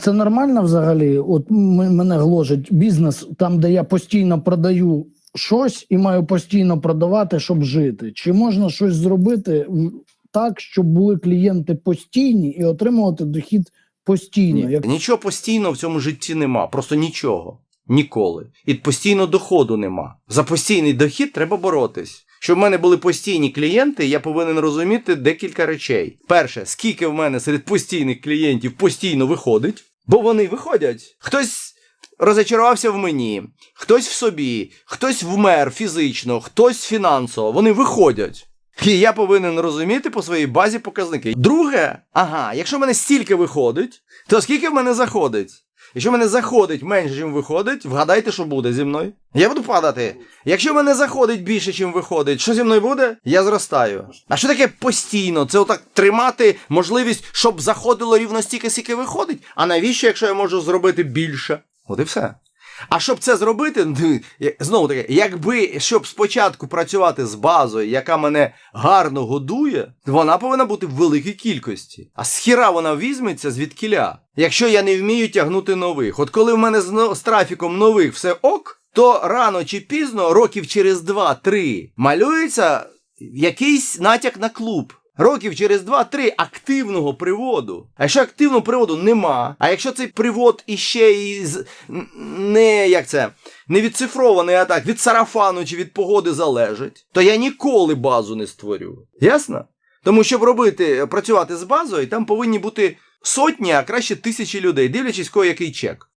Це нормально взагалі? От мене гложить бізнес там, де я постійно продаю щось і маю постійно продавати, щоб жити. Чи можна щось зробити так, щоб були клієнти постійні і отримувати дохід постійно? Ні, Як Нічого постійного в цьому житті нема, просто нічого. Ніколи. І постійно доходу нема. За постійний дохід треба боротись. Щоб в мене були постійні клієнти, я повинен розуміти декілька речей. Перше, скільки в мене серед постійних клієнтів постійно виходить, бо вони виходять. Хтось розочарувався в мені, хтось в собі, хтось вмер фізично, хтось фінансово. Вони виходять. І я повинен розуміти по своїй базі показники. Друге, ага, якщо в мене стільки виходить, то скільки в мене заходить? Якщо в мене заходить менше, ніж виходить, вгадайте, що буде зі мною. Я буду падати. Якщо в мене заходить більше, ніж виходить, що зі мною буде? Я зростаю. А що таке постійно? Це отак тримати можливість, щоб заходило рівно стільки, скільки виходить. А навіщо, якщо я можу зробити більше? От і все. А щоб це зробити, ну, знову таки, якби щоб спочатку працювати з базою, яка мене гарно годує, вона повинна бути в великій кількості. А з хіра вона візьметься звідкіля. Якщо я не вмію тягнути нових. От коли в мене з, з трафіком нових все ок, то рано чи пізно, років через 2-3, малюється якийсь натяк на клуб. Років через 2-3 активного приводу. А якщо активного приводу нема, а якщо цей привод іще і з- не як це, не відцифрований, а так від сарафану чи від погоди залежить, то я ніколи базу не створю. Ясно? Тому щоб робити, працювати з базою, там повинні бути сотні, а краще тисячі людей, дивлячись, кого який чек.